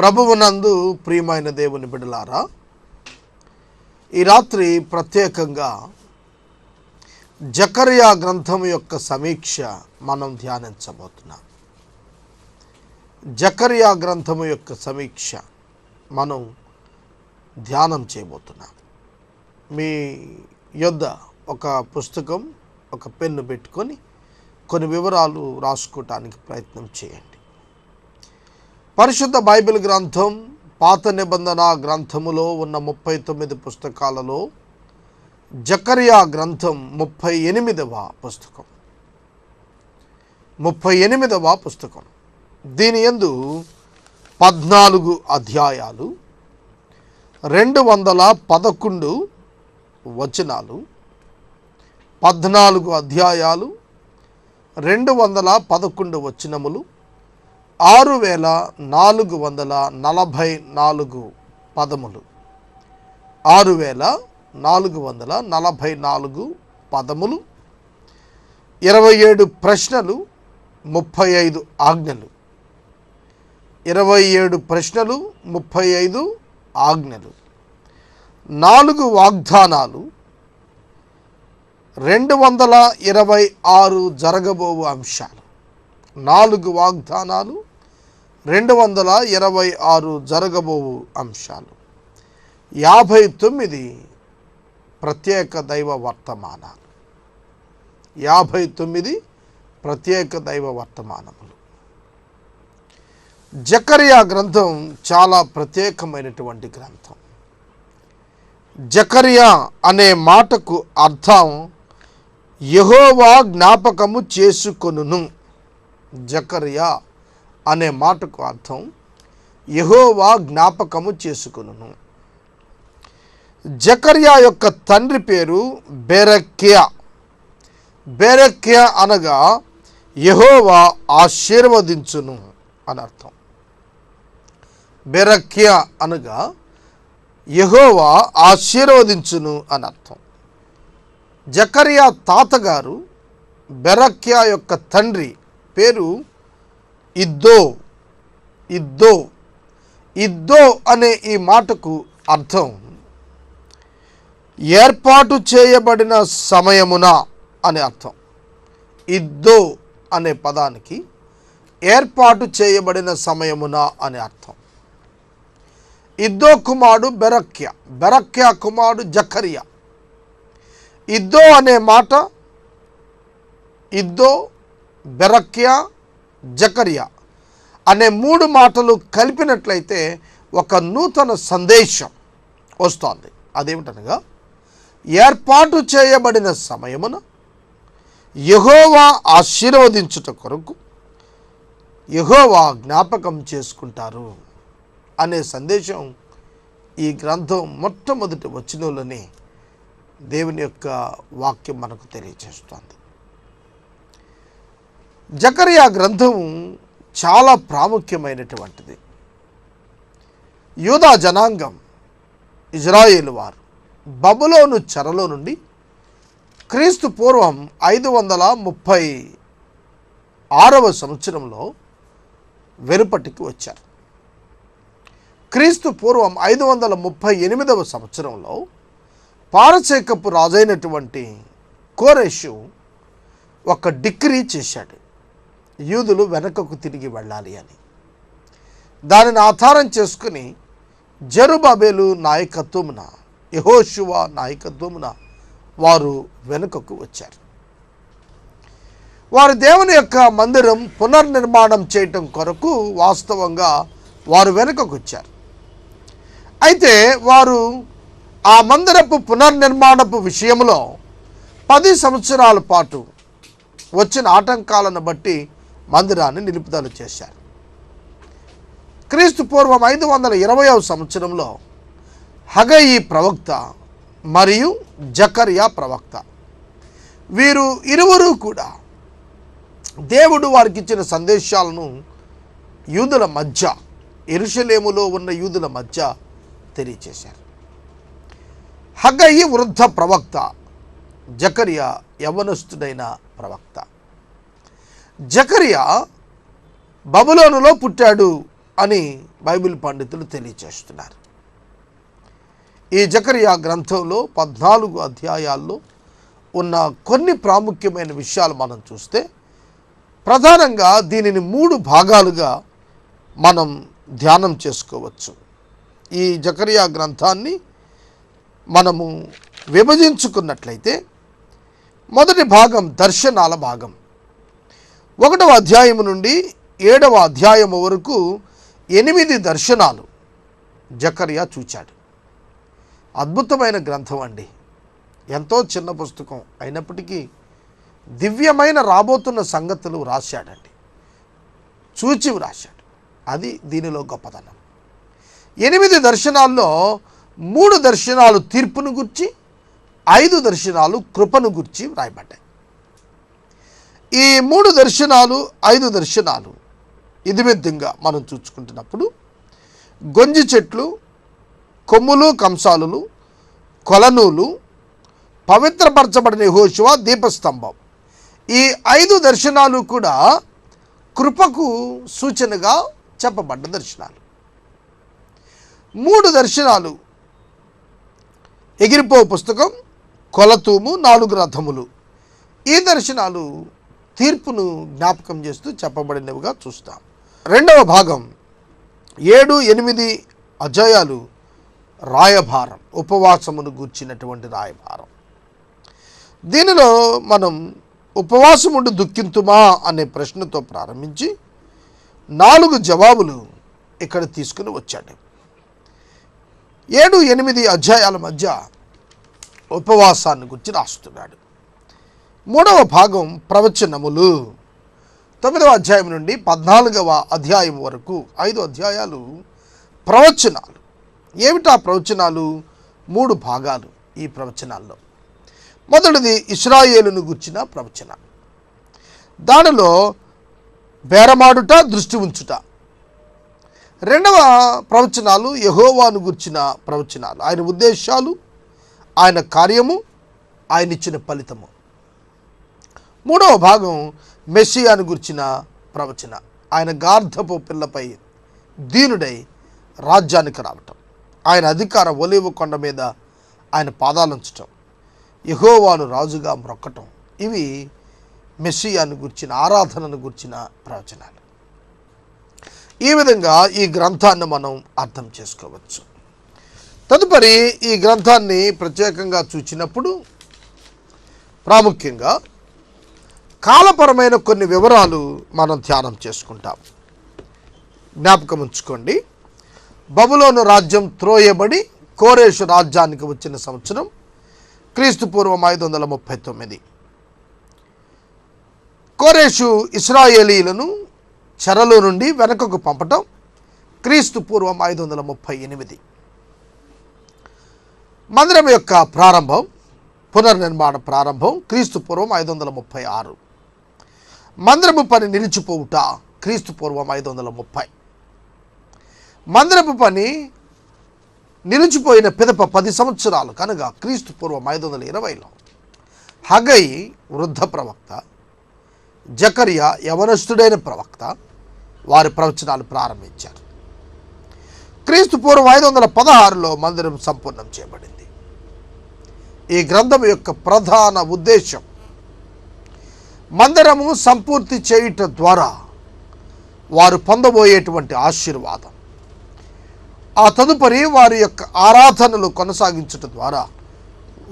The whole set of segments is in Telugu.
ప్రభువునందు ప్రియమైన దేవుని బిడలారా ఈ రాత్రి ప్రత్యేకంగా జకర్యా గ్రంథం యొక్క సమీక్ష మనం ధ్యానించబోతున్నాం. జకర్యా గ్రంథము యొక్క సమీక్ష మనం ధ్యానం చేయబోతున్నాం. మీ యొద్ద ఒక పుస్తకం ఒక పెన్ను పెట్టుకొని కొన్ని వివరాలు రాసుకోవటానికి ప్రయత్నం చేయండి. పరిశుద్ధ బైబిల్ గ్రంథం పాత నిబంధన గ్రంథములో ఉన్న ముప్పై తొమ్మిది పుస్తకాలలో జకరియా గ్రంథం ముప్పై ఎనిమిదవ పుస్తకం. ముప్పై ఎనిమిదవ పుస్తకం. దీని యందు పద్నాలుగు అధ్యాయాలు రెండు వందల పదకొండు వచనాలు పద్నాలుగు అధ్యాయాలు రెండు వందల పదకొండు వచనములు ఆరు వేల నాలుగు వందల నలభై నాలుగు పదములు. ఆరు వేల నాలుగు వందల నలభై నాలుగు పదములు. ఇరవై ఏడు ప్రశ్నలు ముప్పై ఐదు ఆజ్ఞలు. ఇరవై ఏడు ప్రశ్నలు ముప్పై ఐదు ఆజ్ఞలు. నాలుగు వాగ్దానాలు. రెండు వందల ఇరవై ఆరు జరగబోవు అంశాలు. నాలుగు వాగ్దానాలు రెండు వందల ఇరవై ఆరు జరగబోవు అంశాలు. యాభై తొమ్మిది ప్రత్యేక దైవ వర్తమానాలు. యాభై తొమ్మిది ప్రత్యేక దైవ వర్తమానములు. జకరియా గ్రంథం చాలా ప్రత్యేకమైనటువంటి గ్రంథం. జకరియా అనే మాటకు అర్థం యహోవా జ్ఞాపకము చేసుకొనును. జకరియా అనే మాటకు అర్థం యహోవా జ్ఞాపకము చేసుకును జకర్యా యొక్క తండ్రి పేరు బెరక్యా బెరక్యా అనగా యహోవా ఆశీర్వదించును అని అర్థం. బెరక్యా అనగా యహోవా ఆశీర్వదించును అని అర్థం. జకరియా తాతగారు బెరక్యా యొక్క తండ్రి పేరు ఇద్దో ఇద్దో ఇద్దో అనే ఈ మాటకు అర్థం. ఏర్పాటు చేయబడిన సమయమున అనే అర్థం. ఇద్దో అనే పదానికి ఏర్పాటు చేయబడిన సమయమున అనే అర్థం. ఇద్దో కుమారుడు బెరక్య బెరక్య కుమారుడు జకరియా ఇద్దో అనే మాట ఇద్దో బెరక్య జకరియా అనే మూడు మాటలు కలిపినట్లయితే ఒక నూతన సందేశం వస్తోంది. అదేమిటనగా ఏర్పాటు చేయబడిన సమయమున యహోవా ఆశీర్వదించుట కొరకు యహోవా జ్ఞాపకం చేసుకుంటారు అనే సందేశం ఈ గ్రంథం మొట్టమొదటి వచ్చినలోనే దేవుని యొక్క వాక్యం మనకు తెలియజేస్తోంది. జకరియా గ్రంథం చాలా ప్రాముఖ్యమైనటువంటిది. యూదా జనాంగం ఇజ్రాయేల్ వారు బబులోను చెరలో నుండి క్రీస్తు పూర్వం ఐదు వందల ముప్పై ఆరవ సంవత్సరంలో వెలుపటికి వచ్చారు. క్రీస్తు పూర్వం ఐదు వందల ముప్పై ఎనిమిదవ సంవత్సరంలో పారచేకపు రాజైనటువంటి కోరేషు ఒక డిగ్రీ చేశాడు. యూదులు వెనకకు తిరిగి వెళ్ళాలి అని. దానిని ఆధారం చేసుకుని జరుబాబేలు నాయకత్వమున యహోశువ నాయకత్వమున వారు వెనుకకు వచ్చారు. వారు దేవుని యొక్క మందిరం పునర్నిర్మాణం చేయటం కొరకు వాస్తవంగా వారు వెనుకకు వచ్చారు. అయితే వారు ఆ మందిరపు పునర్నిర్మాణపు విషయంలో పది సంవత్సరాల పాటు వచ్చిన ఆటంకాలను బట్టి మందిరాన్ని నిలుపుదల చేశారు. క్రీస్తు పూర్వం ఐదు వందల ఇరవయవ సంవత్సరంలో హగయి ప్రవక్త మరియు జకరియా ప్రవక్త వీరు ఇరువురు కూడా దేవుడు వారికి ఇచ్చిన సందేశాలను యూదుల మధ్య ఎరుషలేములో ఉన్న యూదుల మధ్య తెలియచేశారు. హగయి వృద్ధ ప్రవక్త జకరియా యవనస్తుడైన ప్రవక్త. జకరియా బబులోనులో పుట్టాడు అని బైబిల్ పండితులు తెలియచేస్తున్నారు. ఈ జకరియా గ్రంథంలో పద్నాలుగు అధ్యాయాల్లో ఉన్న కొన్ని ప్రాముఖ్యమైన విషయాలు మనం చూస్తే ప్రధానంగా దీనిని మూడు భాగాలుగా మనం ధ్యానం చేసుకోవచ్చు. ఈ జకరియా గ్రంథాన్ని మనము విభజించుకున్నట్లయితే మొదటి భాగం దర్శనాల భాగం. ఒకటవ అధ్యాయము నుండి ఏడవ అధ్యాయము వరకు ఎనిమిది దర్శనాలు జకరియా చూచాడు. అద్భుతమైన గ్రంథం అండి. ఎంతో చిన్న పుస్తకం అయినప్పటికీ దివ్యమైన రాబోతున్న సంగతులు రాశాడండి. చూచి రాశాడు. అది దీనిలో గొప్పదనం. ఎనిమిది దర్శనాల్లో మూడు దర్శనాలు తీర్పును గుర్చి ఐదు దర్శనాలు కృపను గుర్చి వ్రాయబడ్డాయి. ఈ మూడు దర్శనాలు ఐదు దర్శనాలు ఇదిమిద్దంగా మనం చూసుకుంటున్నప్పుడు గొంజి చెట్లు కొమ్ములు కంసాలులు కొలనూలు పవిత్రపరచబడిన హోషువ దీపస్తంభం. ఈ ఐదు దర్శనాలు కూడా కృపకు సూచనగా చెప్పబడ్డ దర్శనాలు. మూడు దర్శనాలు ఎగిరిపో పుస్తకం కొలతూము నాలుగు రథములు. ఈ దర్శనాలు తీర్పును జ్ఞాపకం చేస్తూ చెప్పబడినవిగా చూస్తాం. రెండవ భాగం ఏడు ఎనిమిది అజయాలు రాయభారం ఉపవాసమును గూర్చినటువంటి రాయభారం. దీనిలో మనం ఉపవాసముండు దుఃఖింతుమా అనే ప్రశ్నతో ప్రారంభించి నాలుగు జవాబులు ఇక్కడ తీసుకుని వచ్చాడు. ఏడు ఎనిమిది అధ్యాయాల మధ్య ఉపవాసాన్ని గురించి రాస్తున్నాడు. మూడవ భాగం ప్రవచనములు. తొమ్మిదవ అధ్యాయం నుండి పద్నాలుగవ అధ్యాయం వరకు ఐదు అధ్యాయాలు ప్రవచనాలు. ఏమిటా ప్రవచనాలు? మూడు భాగాలు ఈ ప్రవచనాల్లో. మొదటిది ఇస్రాయేలును గుర్చిన ప్రవచన. దానిలో బేరమాడుట దృష్టి ఉంచుట. రెండవ ప్రవచనాలు యహోవాను గుర్చిన ప్రవచనాలు. ఆయన ఉద్దేశాలు ఆయన కార్యము ఆయన ఇచ్చిన ఫలితము. మూడవ భాగం మెస్సియాను గుర్చిన ప్రవచన. ఆయన గార్ధపు పిల్లపై దీనుడై రాజ్యానికి రావటం. ఆయన అధికార ఒలివ కొండ మీద ఆయన పాదాలుంచటం యహోవాను రాజుగా మ్రొక్కటం. ఇవి మెస్సియాను గుర్చిన ఆరాధనను గుర్చిన ప్రవచనాలు. ఈ విధంగా ఈ గ్రంథాన్ని మనం అర్థం చేసుకోవచ్చు. తదుపరి ఈ గ్రంథాన్ని ప్రత్యేకంగా చూచినప్పుడు ప్రాముఖ్యంగా కాలపరమైన కొన్ని వివరాలు మనం ధ్యానం చేసుకుంటాం. జ్ఞాపకం ఉంచుకోండి. బబులోను రాజ్యం త్రోయబడి కోరేషు రాజ్యానికి వచ్చిన సంవత్సరం క్రీస్తు పూర్వం ఐదు వందల ముప్పై తొమ్మిది. కోరేషు ఇస్రాయేలీలను చెరలో నుండి వెనకకు పంపటం క్రీస్తు పూర్వం ఐదు వందల ముప్పై ఎనిమిది. మందిరం యొక్క ప్రారంభం పునర్నిర్మాణ ప్రారంభం క్రీస్తు పూర్వం ఐదు వందల ముప్పై ఆరు. మందిరపు పని నిలిచిపోవుట. క్రీస్తు పూర్వం ఐదు వందల ముప్పై మందిరపు పని నిలిచిపోయిన పిదప పది సంవత్సరాలు. కనుక క్రీస్తు పూర్వం ఐదు వందల ఇరవైలో హగై వృద్ధ ప్రవక్త జకరియా యవనస్తుడైన ప్రవక్త వారి ప్రవచనాలు ప్రారంభించారు. క్రీస్తు పూర్వం ఐదు వందల పదహారులో మందిరం సంపూర్ణం చేయబడింది. ఈ గ్రంథం యొక్క ప్రధాన ఉద్దేశం మందిరము సంపూర్తి చేయుట ద్వారా వారు పొందబోయేటువంటి ఆశీర్వాదం. ఆ తదుపరి వారి యొక్క ఆరాధనలు కొనసాగించట ద్వారా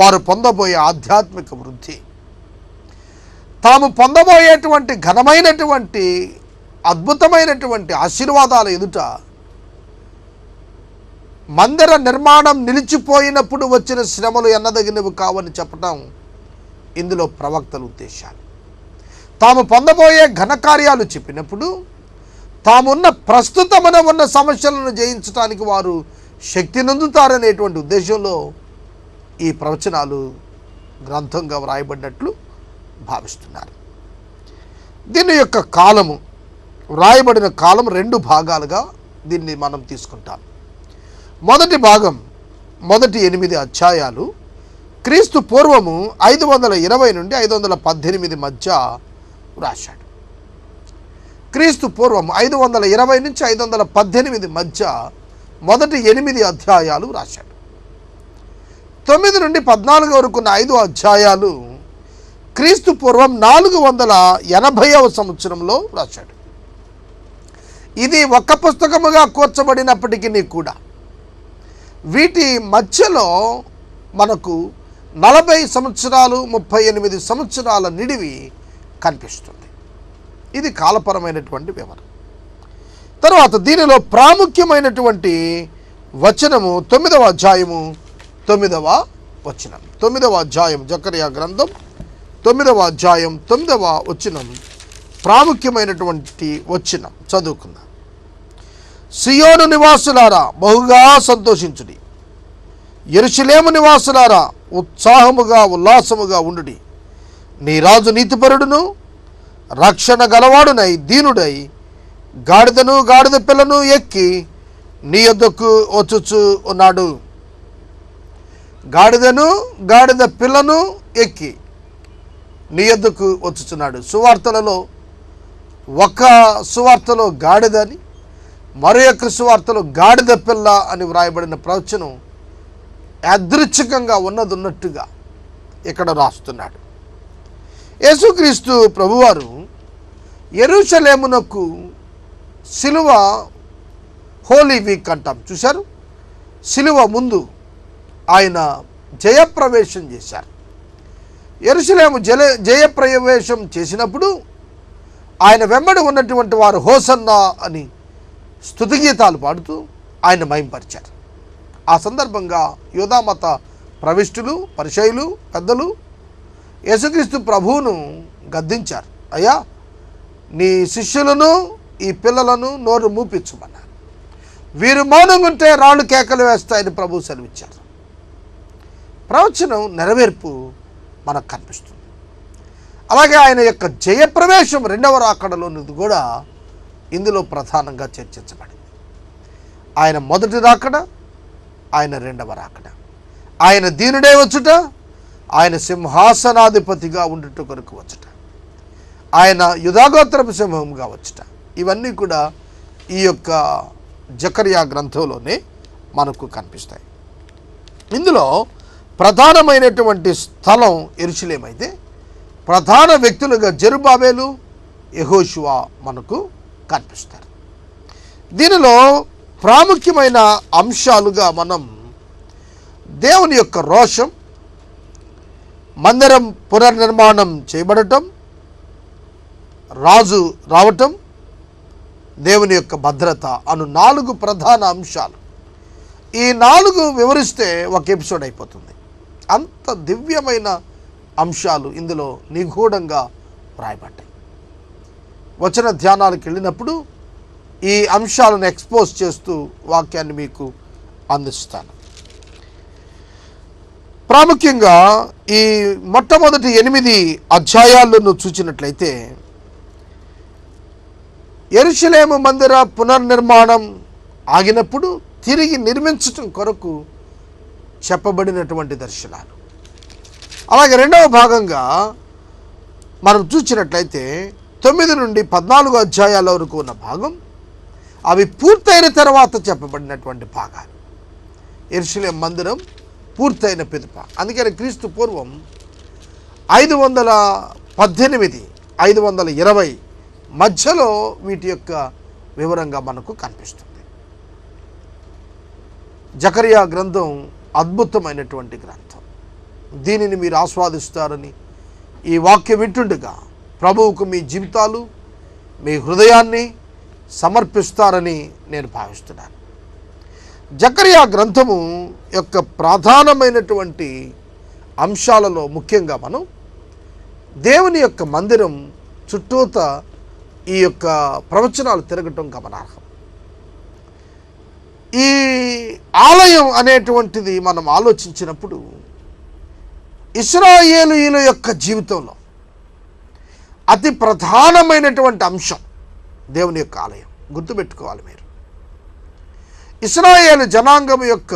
వారు పొందబోయే ఆధ్యాత్మిక వృద్ధి. తాము పొందబోయేటువంటి ఘనమైనటువంటి అద్భుతమైనటువంటి ఆశీర్వాదాల ఎదుట మందిర నిర్మాణం నిలిచిపోయినప్పుడు వచ్చిన శ్రమలు ఎన్నదగినవి కావని చెప్పడం ఇందులో ప్రవక్తల ఉద్దేశాలు. తాము పొందబోయే ఘనకార్యాలు చెప్పినప్పుడు తామున్న ప్రస్తుతమున ఉన్న సమస్యలను జయించడానికి వారు శక్తి నందుతారనేటువంటి ఉద్దేశంలో ఈ ప్రవచనాలు గ్రంథంగా వ్రాయబడినట్లు భావిస్తున్నారు. దీని యొక్క కాలము వ్రాయబడిన కాలం రెండు భాగాలుగా దీన్ని మనం తీసుకుంటాం. మొదటి భాగం మొదటి ఎనిమిది అధ్యాయాలు క్రీస్తు పూర్వము ఐదు వందల ఇరవై నుండి ఐదు వందల పద్దెనిమిది మధ్య వ్రాశాడు క్రీస్తు పూర్వం ఐదు వందల ఇరవై నుంచి ఐదు వందల పద్దెనిమిది మధ్య మొదటి ఎనిమిది అధ్యాయాలు రాశాడు. తొమ్మిది నుండి పద్నాలుగు వరకు ఉన్న ఐదు అధ్యాయాలు క్రీస్తు పూర్వం నాలుగు వందల ఎనభైవ సంవత్సరంలో రాశాడు. ఇది ఒక్క పుస్తకముగా కూర్చబడినప్పటికీ కూడా వీటి మధ్యలో మనకు నలభై సంవత్సరాలు ముప్పై ఎనిమిది సంవత్సరాల నిడివి కనిపిస్తుంది. ఇది కాలపరమైనటువంటి వివరం తర్వాత దీనిలో ప్రాముఖ్యమైనటువంటి వచనము తొమ్మిదవ అధ్యాయము తొమ్మిదవ వచనం. తొమ్మిదవ అధ్యాయం జకరియా గ్రంథం తొమ్మిదవ అధ్యాయం తొమ్మిదవ వచనం ప్రాముఖ్యమైనటువంటి వచనం. చదువుకుందాం. సియోను నివాసులారా బహుగా సంతోషించుడి. ఎరుషలేము నివాసులారా ఉత్సాహముగా ఉల్లాసముగా ఉండుడి. నీ రాజు నీతిపరుడును రక్షణ గలవాడునై దీనుడై గాడిదను గాడిద పిల్లను ఎక్కి నీ యొద్దకు వచ్చుచు ఉన్నాడు. గాడిదను గాడిద పిల్లను ఎక్కి నీ యొద్దకు వచ్చుచున్నాడు. సువార్తలలో ఒక సువార్తలో గాడిదని మరో యొక్క సువార్తలో గాడిద పిల్ల అని వ్రాయబడిన ప్రవచనం యాదృచ్ఛికంగా ఉన్నది ఉన్నట్టుగా ఇక్కడ రాస్తున్నాడు. యేసుక్రీస్తు ప్రభువారు ఎరుషలేమునకు సిలువ హోలీ వీక్ అంటాం. చూశారు? సిలువ ముందు ఆయన జయప్రవేశం చేశారు. ఎరుసలేము జల జయప్రవేశం చేసినప్పుడు ఆయన వెంబడి ఉన్నటువంటి వారు హోసన్నా అని స్తుతిగీతాలు పాడుతూ ఆయన మయంపరిచారు ఆ సందర్భంగా యోధామత ప్రవిష్టులు పరిచయులు పెద్దలు యేసుక్రీస్తు ప్రభువును గద్దించారు. అయ్యా నీ శిష్యులను ఈ పిల్లలను నోరు మూపించమన్నారు. వీరు మౌనంగుంటే రాళ్ళు కేకలు వేస్తాయని ప్రభు సెలవిచ్చారు. ప్రవచనం నెరవేర్పు మనకు కనిపిస్తుంది. అలాగే ఆయన యొక్క జయప్రవేశం రెండవ రాకడలోనిది కూడా ఇందులో ప్రధానంగా చర్చించబడింది. ఆయన మొదటి రాకడ ఆయన రెండవ రాకడ. ఆయన దీనుడే వచ్చుట ఆయన సింహాసనాధిపతిగా ఉండుట కొరకు వచ్చట. ఆయన యుధాగోత్రపు సింహంగా వచ్చట. ఇవన్నీ కూడా ఈ యొక్క జకర్యా గ్రంథంలోనే మనకు కనిపిస్తాయి. ఇందులో ప్రధానమైనటువంటి స్థలం ఎరుసలేమైతే ప్రధాన వ్యక్తులుగా జరుబాబేలు యహోశివా మనకు కనిపిస్తారు. దీనిలో ప్రాముఖ్యమైన అంశాలుగా మనం దేవుని యొక్క రోషం మందిరం పునర్నిర్మాణం చేయబడటం రాజు రావటం దేవుని యొక్క భద్రత అను నాలుగు ప్రధాన అంశాలు. ఈ నాలుగు వివరిస్తే ఒక ఎపిసోడ్ అయిపోతుంది. అంత దివ్యమైన అంశాలు ఇందులో నిగూఢంగా వ్రాయబడ్డాయి. వచన ధ్యానాలకు వెళ్ళినప్పుడు ఈ అంశాలను ఎక్స్పోజ్ చేస్తూ వాక్యాన్ని మీకు అందిస్తాను. ప్రాముఖ్యంగా ఈ మొట్టమొదటి ఎనిమిది అధ్యాయాలను చూచినట్లయితే ఎరుషలేము మందిర పునర్నిర్మాణం ఆగినప్పుడు తిరిగి నిర్మించటం కొరకు చెప్పబడినటువంటి దర్శనాలు. అలాగే రెండవ భాగంగా మనం చూసినట్లయితే తొమ్మిది నుండి పద్నాలుగు అధ్యాయాల వరకు ఉన్న భాగం అవి పూర్తయిన తర్వాత చెప్పబడినటువంటి భాగాలు. ఎరుషలేం మందిరం పూర్తయిన పిదప. అందుకని క్రీస్తు పూర్వం ఐదు వందల పద్దెనిమిది ఐదు వందల ఇరవై మధ్యలో వీటి యొక్క వివరంగా మనకు కనిపిస్తుంది. జకరియా గ్రంథం అద్భుతమైనటువంటి గ్రంథం. దీనిని మీరు ఆస్వాదిస్తారని ఈ వాక్యం వింటుండగా ప్రభువుకు మీ జీవితాలు మీ హృదయాన్ని సమర్పిస్తారని నేను భావిస్తున్నాను. జకరియా గ్రంథము యొక్క ప్రధానమైనటువంటి అంశాలలో ముఖ్యంగా మనం దేవుని యొక్క మందిరం చుట్టూత ఈ యొక్క ప్రవచనాలు తిరగటం గమనార్హం. ఈ ఆలయం అనేటువంటిది మనం ఆలోచించినప్పుడు ఇస్రాయేలుల యొక్క జీవితంలో అతి ప్రధానమైనటువంటి అంశం దేవుని యొక్క ఆలయం. గుర్తుపెట్టుకోవాలి మీరు. ఇస్రాయేల్ జనాంగం యొక్క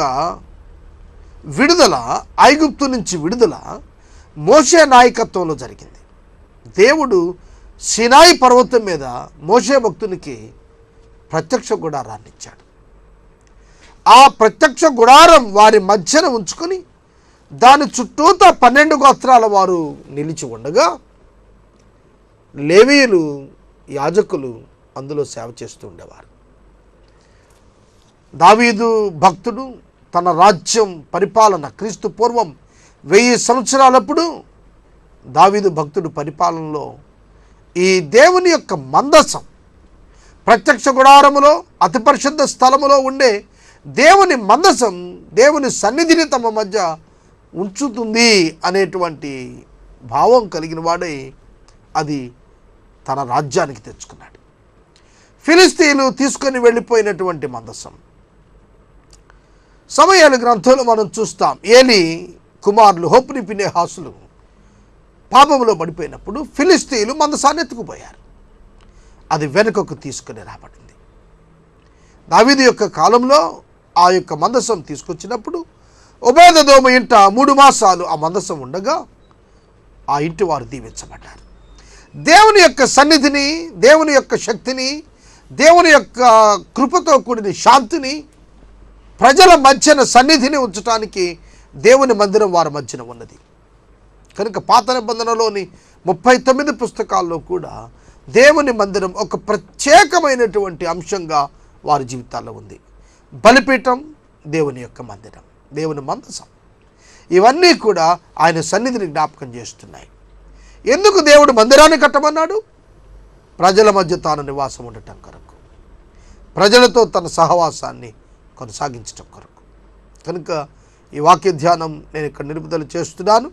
విడుదల ఐగుప్తు నుంచి విడుదల మోషే నాయకత్వంలో జరిగింది. దేవుడు సినాయి పర్వతం మీద మోషే భక్తునికి ప్రత్యక్ష గుడారాన్ని ఇచ్చాడు. ఆ ప్రత్యక్ష గుడారం వారి మధ్యన ఉంచుకొని దాని చుట్టూతా పన్నెండు గోత్రాల వారు నిలిచి ఉండగా లేవీయులు యాజకులు అందులో సేవ చేస్తూ ఉండేవారు. దావీదు భక్తుడు తన రాజ్యం పరిపాలన క్రీస్తు పూర్వం వెయ్యి సంవత్సరాలప్పుడు దావీదు భక్తుడు పరిపాలనలో ఈ దేవుని యొక్క మందసం ప్రత్యక్ష గుడారములో అతి పరిశుద్ధ స్థలములో ఉండే దేవుని మందసం దేవుని సన్నిధిని తమ మధ్య ఉంచుతుంది అనేటువంటి భావం కలిగిన వాడే అది తన రాజ్యానికి తెచ్చుకున్నాడు. ఫిలిస్తీన్లు తీసుకొని వెళ్ళిపోయినటువంటి మందసం. సమయాల గ్రంథంలో మనం చూస్తాం ఏలి కుమారులు హోప్ని పినే హాసులు పాపంలో పడిపోయినప్పుడు ఫిలిస్తీన్లు మందసాన్ని ఎత్తుకుపోయారు. అది వెనుకకు తీసుకుని రాబడింది. దావీదు యొక్క కాలంలో ఆ యొక్క మందసం తీసుకొచ్చినప్పుడు ఉభయదోమ ఇంట మూడు మాసాలు ఆ మందసం ఉండగా ఆ ఇంటి వారు దీవించబడ్డారు. దేవుని యొక్క సన్నిధిని దేవుని యొక్క శక్తిని దేవుని యొక్క కృపతో కూడిన శాంతిని ప్రజల మధ్యన సన్నిధిని ఉంచడానికి దేవుని మందిరం వారి మధ్యన ఉన్నది. కనుక పాత నిబంధనలోని ముప్పై తొమ్మిది పుస్తకాల్లో కూడా దేవుని మందిరం ఒక ప్రత్యేకమైనటువంటి అంశంగా వారి జీవితాల్లో ఉంది. బలిపీఠం దేవుని యొక్క మందిరం దేవుని మందసం. ఇవన్నీ కూడా ఆయన సన్నిధిని జ్ఞాపకం చేస్తున్నాయి. ఎందుకు దేవుడు మందిరాన్ని కట్టమన్నాడు? ప్రజల మధ్య తాను నివాసం ఉండటం కొరకు. ప్రజలతో తన సహవాసాన్ని కొనసాగించటం కొరకు. కనుక ఈ వాక్య ధ్యానం నేను ఇక్కడ నిలుపుదల చేస్తున్నాను.